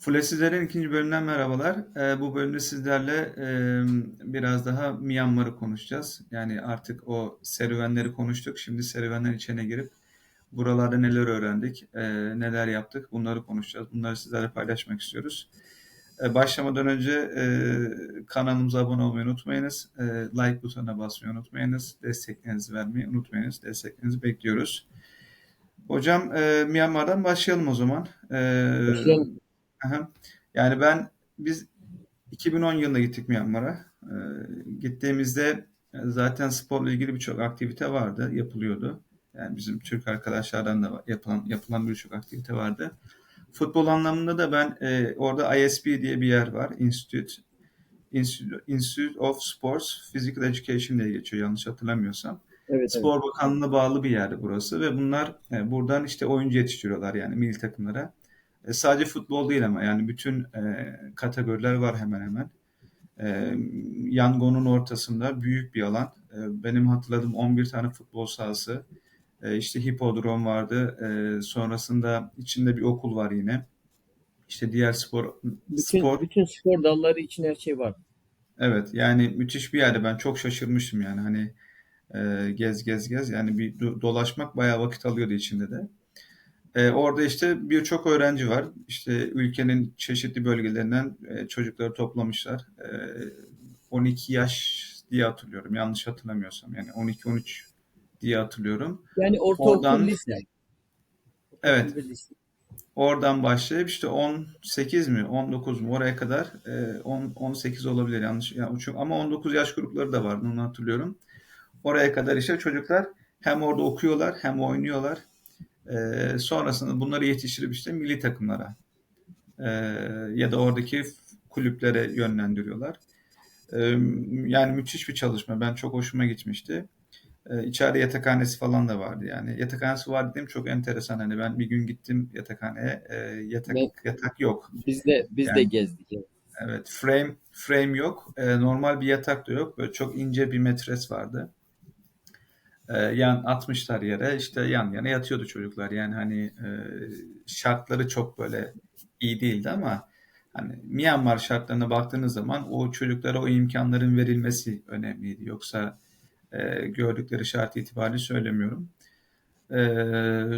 Fulesizlerin ikinci bölümünden merhabalar. Ee, bu bölümde sizlerle e, biraz daha Myanmar'ı konuşacağız. Yani artık o serüvenleri konuştuk. Şimdi serüvenlerin içine girip buralarda neler öğrendik, e, neler yaptık bunları konuşacağız. Bunları sizlerle paylaşmak istiyoruz. E, başlamadan önce e, kanalımıza abone olmayı unutmayınız. E, like butonuna basmayı unutmayınız. Desteklerinizi vermeyi unutmayınız. Desteklerinizi bekliyoruz. Hocam e, Myanmar'dan başlayalım o zaman. E, Başlayalım. Aha. Yani ben biz 2010 yılında gittik Myanmar'a. Ee, gittiğimizde zaten sporla ilgili birçok aktivite vardı, yapılıyordu. Yani bizim Türk arkadaşlardan da yapılan yapılan birçok aktivite vardı. Futbol anlamında da ben e, orada ISP diye bir yer var. Institute, Institute, Institute of Sports Physical Education diye geçiyor yanlış hatırlamıyorsam. Evet, Spor evet. Bakanlığı'na bağlı bir yer burası ve bunlar e, buradan işte oyuncu yetiştiriyorlar yani milli takımlara. E, sadece futbol değil ama yani bütün e, kategoriler var hemen hemen. E, Yangon'un ortasında büyük bir alan. E, benim hatırladığım 11 tane futbol sahası. E, işte hipodrom vardı. E, sonrasında içinde bir okul var yine. İşte diğer spor Bütün, spor bütün spor dalları için her şey var. evet yani müthiş bir yerde ben çok şaşırmıştım yani hani e, gez gez gez yani bir do- dolaşmak bayağı vakit alıyordu içinde de. E, orada işte birçok öğrenci var. İşte ülkenin çeşitli bölgelerinden e, çocukları toplamışlar. E, 12 yaş diye hatırlıyorum. Yanlış hatırlamıyorsam. Yani 12-13 diye hatırlıyorum. Yani ortaokul, Oradan lise. evet oradan başlayıp işte 18 mi 19 mu oraya kadar e, 10, 18 olabilir yanlış. Yani, ama 19 yaş grupları da vardı onu hatırlıyorum. Oraya kadar işte çocuklar hem orada okuyorlar hem oynuyorlar. E, sonrasında bunları yetiştirip işte milli takımlara e, ya da oradaki kulüplere yönlendiriyorlar. E, yani müthiş bir çalışma. Ben çok hoşuma gitmişti. E, içeride yatakhanesi falan da vardı yani. Yatakhanesi var dediğim çok enteresan. Hani ben bir gün gittim yatakhaneye. E, yatak Ve yatak yok. biz de biz de Yani gezdik. evet. evet frame frame yok. E, normal bir yatak da yok. Böyle çok ince bir metres vardı. E, yan atmışlar yere işte yan yana yatıyordu çocuklar. Yani hani e, şartları çok böyle iyi değildi ama hani Myanmar şartlarına baktığınız zaman o çocuklara o imkanların verilmesi önemliydi. Yoksa e, gördükleri şart itibariyle söylemiyorum. E,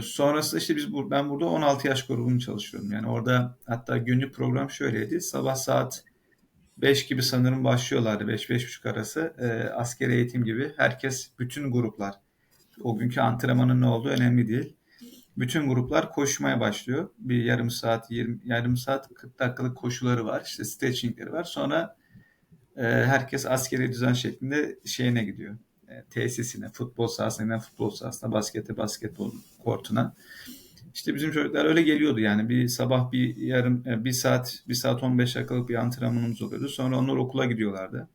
sonrasında işte biz bur ben burada 16 yaş grubunu çalışıyorum. Yani orada hatta günlük program şöyleydi. Sabah saat 5 gibi sanırım başlıyorlardı. 5-5.30 arası. E, askeri eğitim gibi. Herkes, bütün gruplar. O günkü antrenmanın ne olduğu önemli değil. Bütün gruplar koşmaya başlıyor. Bir yarım saat, 20, yarım saat 40 dakikalık koşuları var. İşte stretchingleri var. Sonra e, herkes askeri düzen şeklinde şeyine gidiyor. E, tesisine, futbol sahasına, futbol sahasına, baskete, basketbol kortuna. İşte bizim çocuklar öyle geliyordu yani bir sabah bir yarım e, bir saat bir saat 15 dakikalık bir antrenmanımız oluyordu. Sonra onlar okula gidiyorlardı.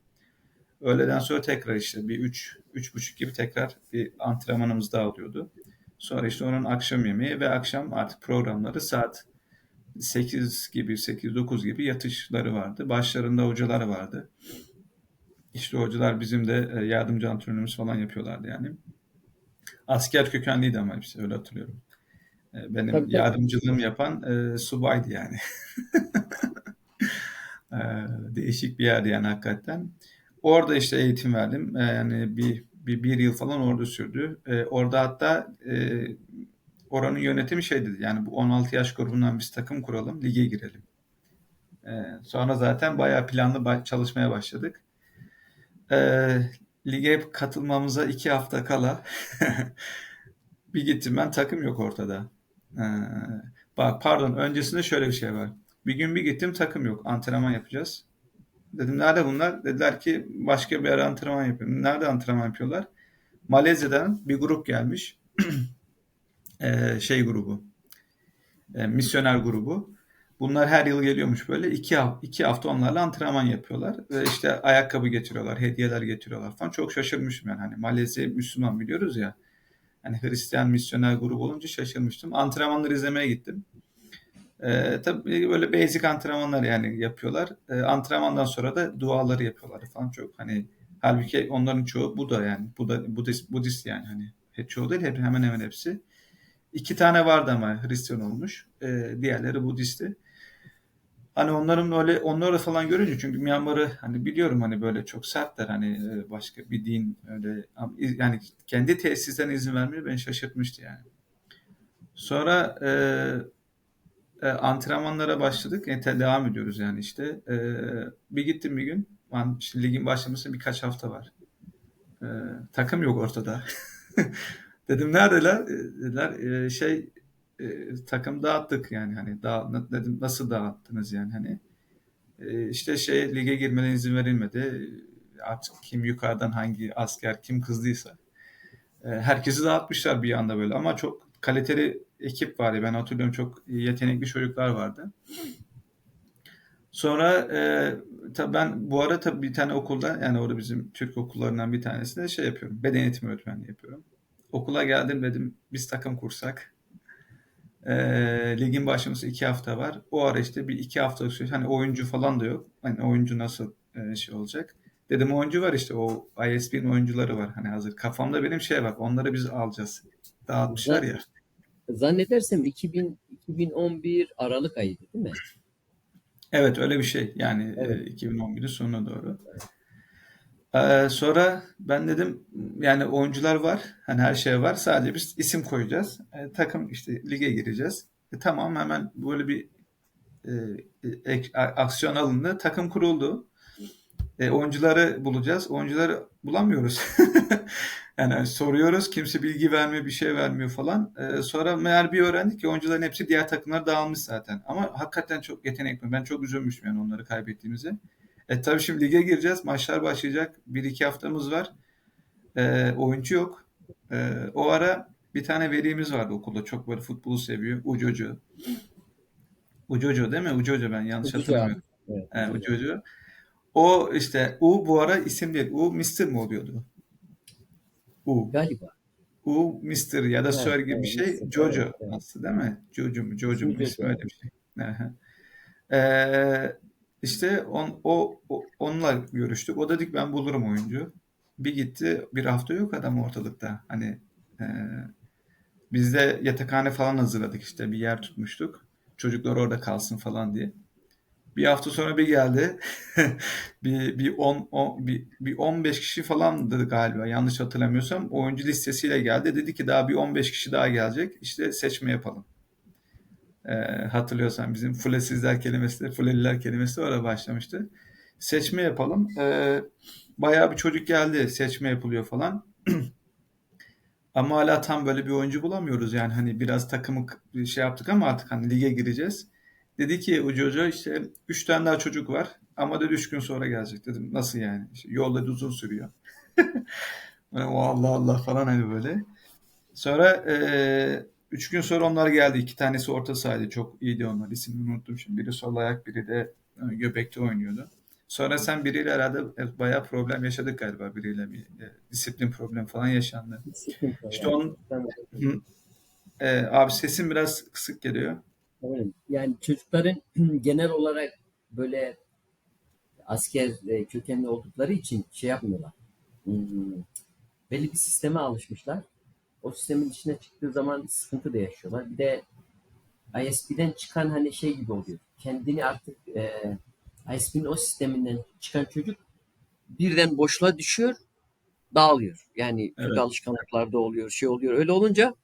Öğleden sonra tekrar işte bir üç üç buçuk gibi tekrar bir antrenmanımız daha oluyordu. Sonra işte onun akşam yemeği ve akşam artık programları saat 8 gibi 8-9 gibi yatışları vardı. Başlarında hocalar vardı. İşte hocalar bizim de e, yardımcı antrenörümüz falan yapıyorlardı yani. Asker kökenliydi ama hepsi öyle hatırlıyorum. E, Benim tabii. yardımcılığım yapan e, subaydı yani. E, değişik bir yerdi yani hakikaten. Orada işte eğitim verdim. E, yani bir, bir, bir yıl falan orada sürdü. E, orada hatta e, oranın yönetimi şey dedi. Yani bu 16 yaş grubundan biz takım kuralım, lige girelim. E, sonra zaten bayağı planlı çalışmaya başladık. Lige katılmamıza iki hafta kala bir gittim ben takım yok ortada. Ee, bak pardon öncesinde şöyle bir şey var. Bir gün bir gittim takım yok. Antrenman yapacağız. Dedim nerede bunlar? Dediler ki başka bir antrenman yapıyorum. Nerede antrenman yapıyorlar? Malezya'dan bir grup gelmiş. Ee, şey grubu. e, misyoner grubu. Bunlar her yıl geliyormuş böyle. iki, iki hafta onlarla antrenman yapıyorlar. Ve işte ayakkabı getiriyorlar, hediyeler getiriyorlar falan. Çok şaşırmıştım yani. Hani Malezya Müslüman biliyoruz ya. Hani Hristiyan misyoner grubu olunca şaşırmıştım. Antrenmanları izlemeye gittim. Ee, tabii böyle basic antrenmanlar yani yapıyorlar. Ee, antrenmandan sonra da duaları yapıyorlar falan çok hani halbuki onların çoğu Buda yani Buda Budist, Budist yani hani çoğu değil hep hemen hemen hepsi. İki tane vardı ama Hristiyan olmuş. Ee, diğerleri Budist'ti. Hani onların öyle onları falan görünce çünkü Myanmar'ı hani biliyorum hani böyle çok sertler hani e, başka bir din öyle yani kendi tesisten izin vermeyi beni şaşırtmıştı yani. Sonra e, e, antrenmanlara başladık. E, te- devam ediyoruz yani işte. E, bir gittim bir gün. Ben, işte ligin başlamasına birkaç hafta var. E, takım yok ortada. Dedim neredeler? E, Dediler e, şey e, takım dağıttık yani hani dağ, dedim nasıl dağıttınız yani hani e, işte şey lige girmene izin verilmedi. Artık kim yukarıdan hangi asker kim kızdıysa e, herkesi dağıtmışlar bir anda böyle ama çok kaliteli ekip vardı. Ben hatırlıyorum çok yetenekli çocuklar vardı. Sonra e, tabii ben bu ara tabii bir tane okulda yani orada bizim Türk okullarından bir tanesinde şey yapıyorum. Beden eğitimi öğretmenliği yapıyorum. Okula geldim dedim biz takım kursak. E, ligin başlaması iki hafta var. O ara işte bir iki hafta süreç hani oyuncu falan da yok. Hani oyuncu nasıl e, şey olacak. Dedim oyuncu var işte o ISB'nin oyuncuları var. Hani hazır kafamda benim şey var. Onları biz alacağız. Dağıtmışlar ya. Zannedersem 2000, 2011 Aralık ayıydı değil mi? Evet öyle bir şey. Yani Evet. e, 2011'in sonuna doğru. Ee, sonra ben dedim yani oyuncular var. Hani her şey var. Sadece biz isim koyacağız. E, takım işte lige gireceğiz. E, tamam hemen böyle bir e, a- aksiyon alındı. Takım kuruldu. E, oyuncuları bulacağız. Oyuncuları bulamıyoruz. Yani soruyoruz. Kimse bilgi vermiyor, bir şey vermiyor falan. E, sonra meğer bir öğrendik ki oyuncuların hepsi diğer takımlara dağılmış zaten. Ama hakikaten çok yetenekli. Ben çok üzülmüştüm yani onları kaybettiğimize. E tabii şimdi lige gireceğiz. Maçlar başlayacak. Bir iki haftamız var. E, oyuncu yok. E, o ara bir tane velimiz vardı okulda. Çok böyle futbolu seviyor. Ucocu. Ucocu değil mi? Ucocu ben yanlış Ucucu abi. hatırlamıyorum. Evet, E, Ucucu. Ucocu. O işte U bu ara isim değil. U Mister mi oluyordu? U. Galiba. U Mister ya da Evet, Sir gibi bir şey. Mister, Jojo evet, evet. aslında değil mi? Jojo mu? Jojo mu? İsmi öyle bir şey. Ee, işte on, o, o- onunla görüştük. O dedik ben bulurum oyuncu. Bir gitti bir hafta yok adam ortalıkta. Hani e, biz de yatakhane falan hazırladık işte bir yer tutmuştuk. Çocuklar orada kalsın falan diye. Bir hafta sonra bir geldi. bir bir 10 10 bir, bir 15 kişi falandı galiba yanlış hatırlamıyorsam. Oyuncu listesiyle geldi. Dedi ki daha bir 15 kişi daha gelecek. İşte seçme yapalım. Ee, hatırlıyorsan bizim fulesizler kelimesi fuleliler kelimesi orada başlamıştı. Seçme yapalım. Ee, bayağı bir çocuk geldi. Seçme yapılıyor falan. Ama hala tam böyle bir oyuncu bulamıyoruz yani hani biraz takımı şey yaptık ama artık hani lige gireceğiz. Dedi ki Ucu Hoca işte 3 tane daha çocuk var ama dedi 3 gün sonra gelecek dedim. Nasıl yani? İşte yolda da uzun sürüyor. O Allah Allah falan hani böyle. Sonra 3 gün sonra onlar geldi. İki tanesi orta sahaydı. Çok iyiydi onlar. İsmini unuttum şimdi. Biri sol ayak, biri de e, göbekte oynuyordu. Sonra sen biriyle herhalde e, bayağı problem yaşadık galiba biriyle bir e, disiplin problem falan yaşandı. Sıkıntı İşte onun e, abi sesin biraz kısık geliyor. Yani çocukların genel olarak böyle asker e, kökenli oldukları için şey yapmıyorlar. Hmm, belli bir sisteme alışmışlar. O sistemin dışına çıktığı zaman sıkıntı da yaşıyorlar. Bir de ISP'den çıkan hani şey gibi oluyor. Kendini artık e, ISP'nin o sisteminden çıkan çocuk birden boşluğa düşüyor, dağılıyor. Yani kötü Evet. alışkanlıklarda oluyor, şey oluyor. Öyle olunca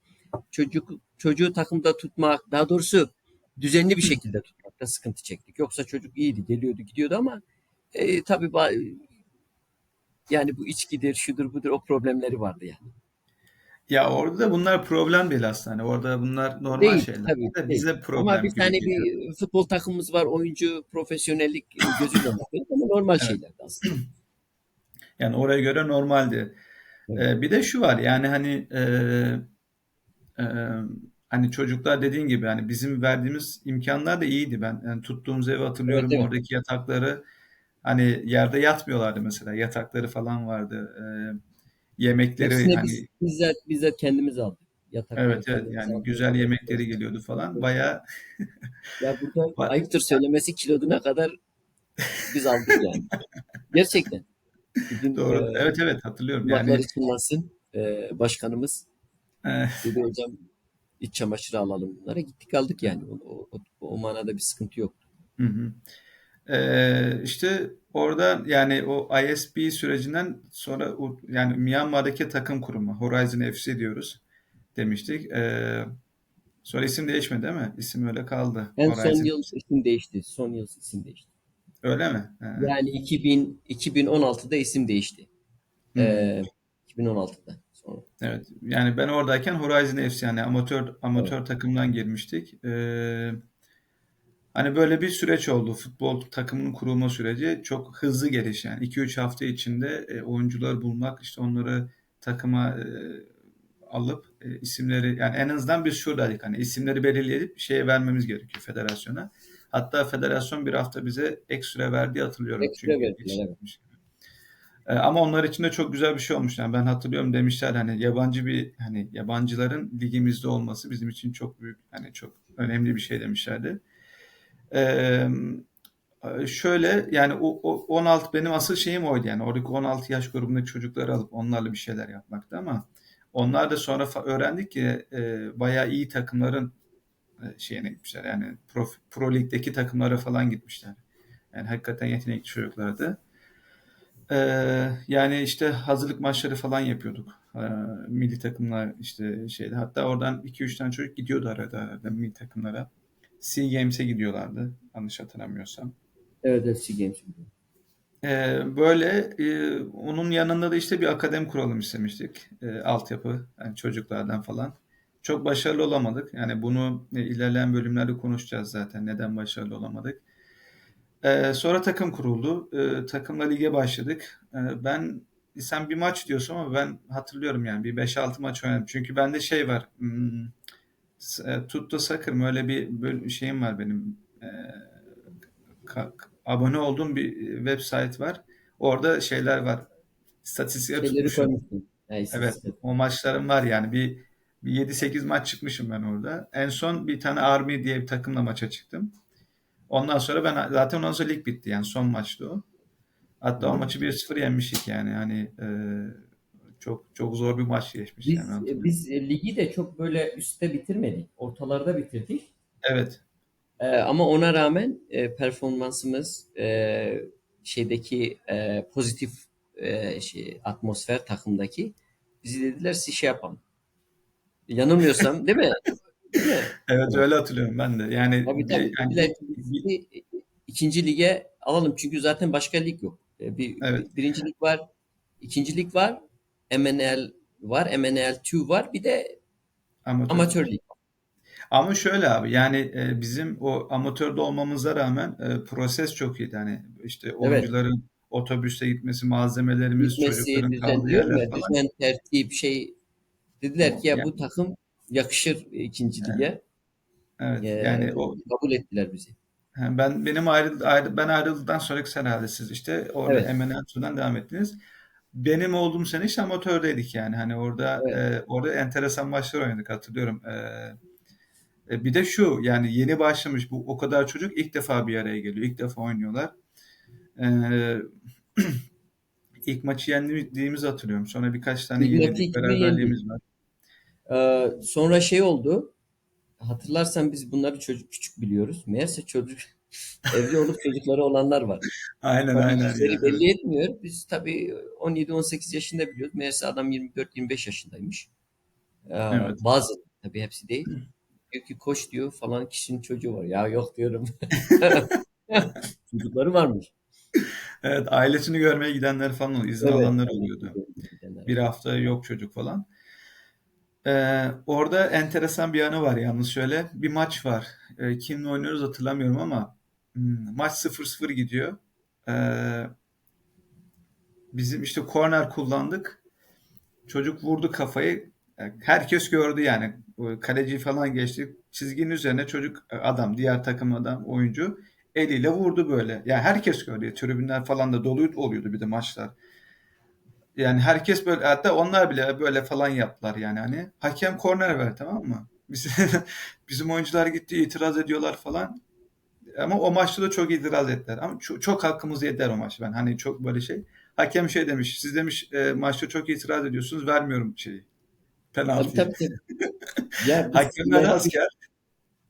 çocuk çocuğu takımda tutmak, daha doğrusu düzenli bir şekilde tutmakta sıkıntı çektik. Yoksa çocuk iyiydi, geliyordu, gidiyordu ama e, tabii yani bu içkidir, şudur budur o problemleri vardı yani. Ya orada da bunlar problem değil aslında. Hani orada bunlar normal Değil şeyler. tabii De değil. bize problem Ama bir tane geliyor. bir futbol takımımız var, oyuncu profesyonellik gözüyle bakıyoruz ama normal Evet. şeylerdi aslında. Yani oraya göre normaldi. Evet. E, bir de şu var yani hani e, e, hani çocuklar dediğin gibi hani bizim verdiğimiz imkanlar da iyiydi. Ben yani tuttuğumuz evi hatırlıyorum. evet. Oradaki yatakları hani yerde yatmıyorlardı mesela. Yatakları falan vardı. E, yemekleri Hepsine hani biz bizzat bizzat kendimiz aldık. Yatakları evet evet yani aldık. güzel yemekleri geliyordu falan. Bayağı Ya burada ayıptır söylemesi kiloduna kadar biz aldık yani. Gerçekten. Bugün doğru. e, Evet evet hatırlıyorum. Yani çınlasın e, başkanımız dedi hocam iç çamaşırı alalım bunlara. Gittik aldık yani. O, o, o, manada bir sıkıntı yok. Hı hı. Ee, işte orada yani o ISB sürecinden sonra yani Myanmar'daki takım kurumu Horizon FC diyoruz demiştik. Ee, sonra isim değişmedi değil mi? İsim öyle kaldı. En son Horizon yıl FC. isim değişti. Son yıl isim değişti. Öyle mi? He. Yani 2000 2016'da isim değişti. Ee, 2016'da sonra. Evet. Yani ben oradayken Horizon FC yani amatör Evet. amatör takımdan girmiştik. Ee, hani böyle bir süreç oldu. Futbol takımının kurulma süreci çok hızlı geliş yani. 2-3 hafta içinde e, oyuncuları bulmak, işte onları takıma e, alıp e, isimleri yani en azından biz şuradaydık hani isimleri belirleyip şeye vermemiz gerekiyor federasyona. Hatta federasyon bir hafta bize ek süre verdiği hatırlıyorum. Ekstra Çünkü verdiler evet. Yetişmiş. E, Ama onlar için de çok güzel bir şey olmuş. Yani ben hatırlıyorum demişler hani yabancı bir hani yabancıların ligimizde olması bizim için çok büyük hani çok önemli bir şey demişlerdi. E, şöyle yani o, o 16 benim asıl şeyim oydu yani oradaki 16 yaş grubundaki çocukları alıp onlarla bir şeyler yapmaktı ama onlar da sonra öğrendik ki e, bayağı iyi takımların e, şeyine gitmişler. Yani Pro, Pro Lig'deki takımlara falan gitmişler. Yani hakikaten yetenekli çocuklardı. Ee, yani işte hazırlık maçları falan yapıyorduk. Ee, milli takımlar işte şeyde. Hatta oradan 2-3 tane çocuk gidiyordu arada arada milli takımlara. Sea Games'e gidiyorlardı. Yanlış hatırlamıyorsam. Evet FC Games. Ee, böyle e, onun yanında da işte bir akademi kuralım istemiştik. E, altyapı yani çocuklardan falan. Çok başarılı olamadık. Yani bunu e, ilerleyen bölümlerde konuşacağız zaten. Neden başarılı olamadık. Ee, sonra takım kuruldu. Ee, takımla lige başladık. Ee, ben sen bir maç diyorsun ama ben hatırlıyorum yani bir 5-6 maç oynadım. Çünkü bende şey var. Hmm, e, Tutto Soccer mı öyle bir şeyim var benim. Ee, abone olduğum bir web site var. Orada şeyler var. İstatistikler tutmuşum. Evet, o maçlarım var yani bir, bir 7-8 maç çıkmışım ben orada. En son bir tane Army diye bir takımla maça çıktım. Ondan sonra ben zaten ondan sonra lig bitti yani son maçtı o. Hatta o maçı 1-0 yenmiştik yani hani e, çok çok zor bir maç geçmiş yani Biz hatırlıyorum. biz e, ligi de çok böyle üstte bitirmedik. Ortalarda bitirdik. Evet. Ee, ama ona rağmen e, performansımız e, şeydeki e, pozitif e, şey atmosfer takımdaki bizi dediler siz şey yapalım. Yanılmıyorsam değil mi? Evet Evet. öyle hatırlıyorum ben de. Yani Tabii bir, tabii yani bir, ikinci lige alalım çünkü zaten başka lig yok. E, Bir, evet bir- birinci lig var, ikinci lig var, MNL var, MNL2 var, bir de amatör. amatör lig. Ama şöyle abi yani e, bizim o amatörde olmamıza rağmen e, proses çok iyiydi. Hani işte Evet. oyuncuların otobüste gitmesi, malzemelerimiz, Gitmesi, çocukların kaldığı yerler falan. düzen, tertip, şey dediler ki ya Yani, bu takım yakışır ikinci evet, lige. evet. Ee, Yani o kabul ettiler bizi. Ben benim ayrı, ayrı ben ayrıldıktan sonraki sene herhalde siz işte orada Evet, MNL'den devam ettiniz. Benim olduğum sene işte amatördeydik yani. Hani orada evet. e, orada enteresan maçlar oynadık hatırlıyorum. E, e, bir de şu yani yeni başlamış bu o kadar çocuk ilk defa bir araya geliyor. İlk defa oynuyorlar. E, ilk maçı yendiğimizi hatırlıyorum. Sonra birkaç tane yenildik. 2-1 yendik. Beraberliğimiz var. Ee, sonra şey oldu. Hatırlarsan biz bunları çocuk küçük biliyoruz. Meğerse çocuk evli olup çocukları olanlar var. Aynen Tabii aynen yüzleri ya. Evet. belli etmiyor. Biz tabii 17-18 yaşında biliyoruz. Meğerse adam 24-25 yaşındaymış. Ee, Evet. bazı tabii hepsi değil. Diyor ki koş diyor falan kişinin çocuğu var. Ya yok diyorum. Çocukları varmış. Evet, ailesini görmeye gidenler falan izin Evet. alanlar oluyordu. Bir hafta yok çocuk falan. Ee, orada enteresan bir anı var yalnız şöyle. Bir maç var. Ee, kimle oynuyoruz hatırlamıyorum ama hmm, maç 0-0 gidiyor. Ee, bizim işte korner kullandık. Çocuk vurdu kafayı. Yani Herkes gördü yani. Kaleci falan geçti. Çizginin üzerine çocuk adam, diğer takım adam, oyuncu eliyle vurdu böyle. Yani herkes gördü. Tribünler falan da dolu oluyordu bir de maçlar. Yani herkes böyle hatta onlar bile böyle falan yaptılar yani hani hakem korner ver tamam mı? Biz, bizim oyuncular gitti itiraz ediyorlar falan. Ama o maçta da çok itiraz ettiler. Ama çok, çok hakkımızı yediler o maç. Ben hani çok böyle şey. Hakem şey demiş. Siz demiş e, maçta çok itiraz ediyorsunuz. Vermiyorum şeyi. Penaltıyı. tabii tabii. Ya Hakemler asker.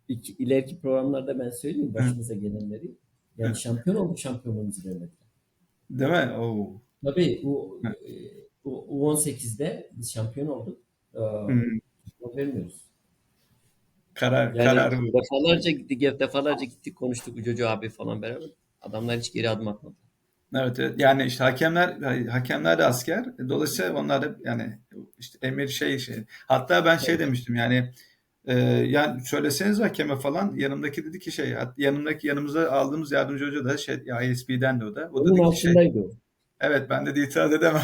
İki, ileriki programlarda ben söyleyeyim başımıza gelenleri. Yani şampiyon olduk şampiyonluğumuzu vermediler. Değil mi? Oo. Tabii e, o U18'de biz şampiyon olduk. Ee, Hmm. o vermiyoruz. Karar, Yani karar bu. defalarca gittik, defalarca gittik konuştuk Ucocu abi falan beraber. Adamlar hiç geri adım atmadı. Evet, evet. Yani işte hakemler hakemler de asker. Dolayısıyla onlar da yani işte emir şey şey. Hatta ben şey Evet. demiştim yani e, yani söyleseniz hakeme falan yanımdaki dedi ki şey yanımdaki yanımıza aldığımız yardımcı hoca da şey ya ISB'den de o da. O Onun dedi ki şey. Evet ben de itiraz edemem.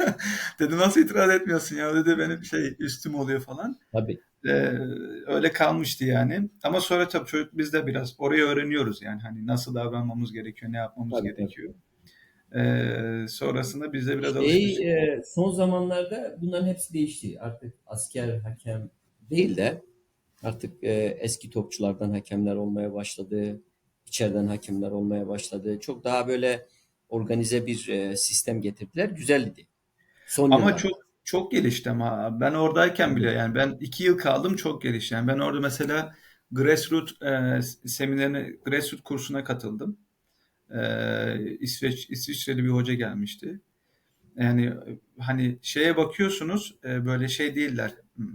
Dedi nasıl itiraz etmiyorsun ya dedi benim şey üstüm oluyor falan. Tabii. Ee, öyle kalmıştı yani. Ama sonra tabii çocuk biz de biraz orayı öğreniyoruz yani hani nasıl davranmamız gerekiyor, ne yapmamız Tabii, tabii. gerekiyor. Ee, sonrasında biz de biraz Şey, alışmıştık. e, son zamanlarda bunların hepsi değişti. Artık asker hakem değil de artık e, eski topçulardan hakemler olmaya başladı. İçeriden hakemler olmaya başladı. Çok daha böyle organize bir e, sistem getirdiler. Güzeldi. Son Ama yıllarda. çok çok gelişti ama ben oradayken bile yani ben iki yıl kaldım çok gelişti. Yani ben orada mesela grassroot e, seminerine, grassroot kursuna katıldım. Ee, İsveç İsviçreli bir hoca gelmişti. Yani hani şeye bakıyorsunuz e, böyle şey değiller. Hmm,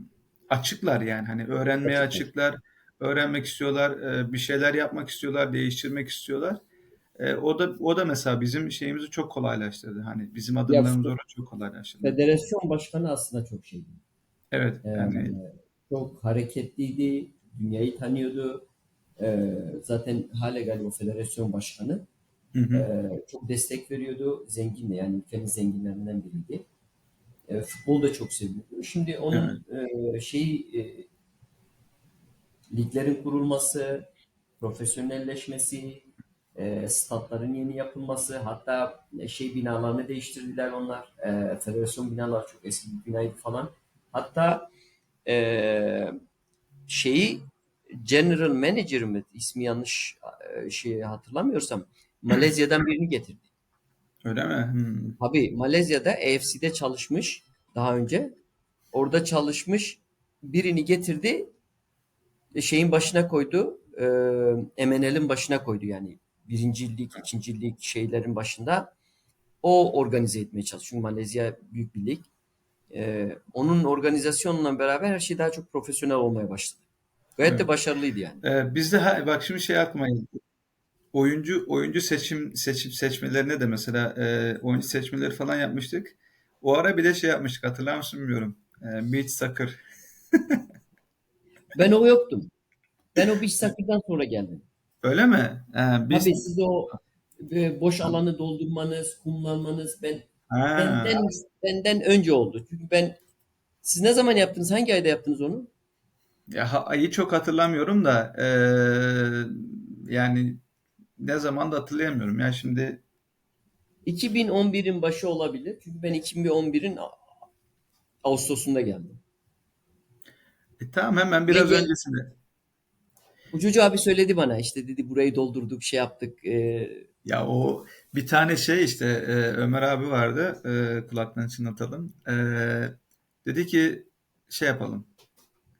Açıklar yani hani öğrenmeye Açıklar. açıklar, öğrenmek istiyorlar, e, bir şeyler yapmak istiyorlar, değiştirmek istiyorlar. E, o da o da mesela bizim şeyimizi çok kolaylaştırdı. Hani bizim adımlarımızı orada çok kolaylaştırdı. federasyon başkanı aslında çok şeydi. Evet Ee, yani çok hareketliydi, dünyayı tanıyordu. Ee, zaten hala galiba federasyon başkanı. hı hı, Ee, çok destek veriyordu. Zengindi yani ülkenin zenginlerinden biriydi. Ee, futbol da çok seviyordu. Şimdi onun e, şeyi e, liglerin kurulması, profesyonelleşmesi, e, statların yeni yapılması, hatta şey binalarını değiştirdiler onlar. E, federasyon binaları çok eski bir binaydı falan. Hatta e, şeyi General Manager mi ismi yanlış e, şey hatırlamıyorsam Malezya'dan birini getirdi. öyle mi? Hmm. Tabii Malezya'da AFC'de çalışmış daha önce. Orada çalışmış birini getirdi e, şeyin başına koydu. E, MNL'in başına koydu yani. Birinci lig, ikinci lig şeylerin başında. O organize etmeye çalışıyor. Çünkü Malezya büyük bir lig. E, onun organizasyonla beraber her şey daha çok profesyonel olmaya başladı. Gayet de Evet. başarılıydı yani. E, bizde ha, bak şimdi şey aklıma. Oyuncu oyuncu seçim seçim seçmelerine de mesela e, oyuncu seçmeleri falan yapmıştık. O ara bir de şey yapmıştık hatırlar mısın bilmiyorum. E, beach soccer. Ben o yoktum. Ben o beach soccer'dan sonra geldim. Öyle mi? E, biz Tabii siz o e, boş alanı doldurmanız, kumlanmanız ben ha, benden benden önce oldu. Çünkü ben siz ne zaman yaptınız? Hangi ayda yaptınız onu? ya ayı çok hatırlamıyorum da e, yani ne zaman da hatırlayamıyorum. Ya şimdi 2011'in başı olabilir. Çünkü ben 2011'in A- Ağustos'unda geldim. e, tamam hemen biraz Peki. öncesinde. Ucucu abi söyledi bana işte dedi burayı doldurduk şey yaptık. Ee, Ya o bir tane şey işte e, Ömer abi vardı e, kulaklarını çınlatalım. E, dedi ki şey yapalım.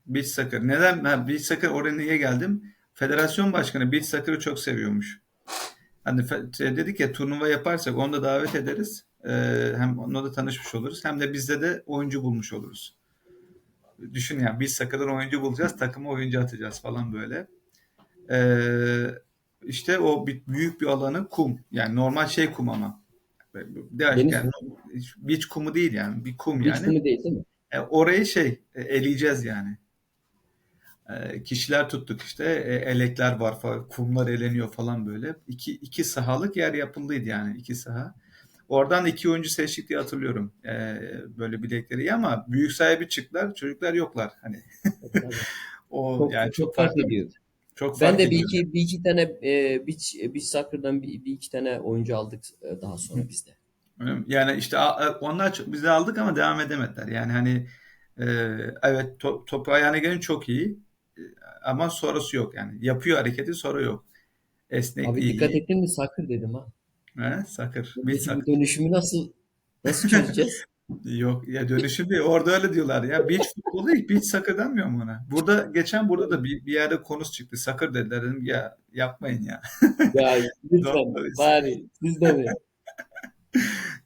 Beach soccer. Neden? Ha, beach soccer oraya niye geldim? Federasyon başkanı beach soccer'ı çok seviyormuş. Hani şey dedik ya turnuva yaparsak onu da davet ederiz. E, hem onunla da tanışmış oluruz. Hem de bizde de oyuncu bulmuş oluruz. Düşün yani beach soccer'dan oyuncu bulacağız. Takıma oyuncu atacağız falan böyle. Ee, işte o bir, büyük bir alanı kum. Yani normal şey kum ama. De, Deniz yani, beach kumu değil yani. Bir kum Hiç yani. bunu değil değil mi? E, orayı şey e, eleyeceğiz yani. E, kişiler tuttuk işte. E, elekler var falan. Kumlar eleniyor falan böyle. İki, iki sahalık yer yapıldıydı yani. iki saha. Oradan iki oyuncu seçtik diye hatırlıyorum. E, böyle bilekleri ama büyük sahibi çıktılar. Çocuklar yoklar. Hani o Çok, yani çok fark ediyor. Çok Ben de bir iki bir iki tane e, beach, beach soccer'dan bir, bir iki tane oyuncu aldık e, daha sonra bizde. Yani işte onlar çok, biz de aldık ama devam edemediler. Yani hani e, evet to, topu ayağına gelince çok iyi E, ama sonrası yok yani. Yapıyor hareketi sonra yok. Abi Esnekliği dikkat iyi. ettin mi soccer dedim ha. He, sakır. Bir sakır. dönüşümü nasıl nasıl çözeceğiz? Yok ya dönüşüm değil. Orada öyle diyorlar ya. Beach futbolu değil. Beach soccer denmiyor mu ona? Burada geçen burada da bir, bir yerde konusu çıktı. Soccer dediler. Dedim ya yapmayın ya. Ya lütfen bari siz de mi?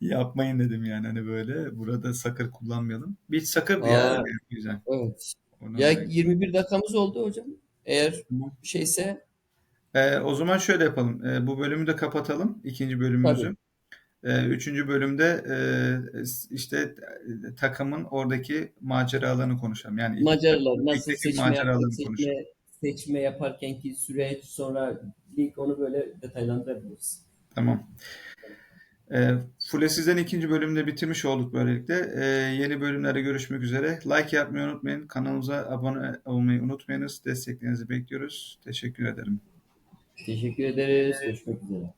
Yapmayın dedim yani hani böyle. Burada soccer kullanmayalım. Beach soccer Aa. ya. Güzel. Evet. Onu Ya da- 21 dakikamız oldu hocam. Eğer şeyse Ee, o zaman şöyle yapalım. Ee, bu bölümü de kapatalım. ikinci bölümümüzü. Ee, üçüncü bölümde e, işte e, takımın oradaki maceralarını konuşalım. Yani Macarlar nasıl seçme, maceralarını konuşalım. seçme, seçme yaparkenki süreç sonra lig onu böyle detaylandırabiliriz. Tamam. E, Fulesiz'den ikinci bölümde bitirmiş olduk böylelikle. E, yeni bölümlerde görüşmek üzere. Like yapmayı unutmayın. Kanalımıza abone olmayı unutmayınız. Desteklerinizi bekliyoruz. Teşekkür ederim. Teşekkür ederiz. Görüşmek üzere.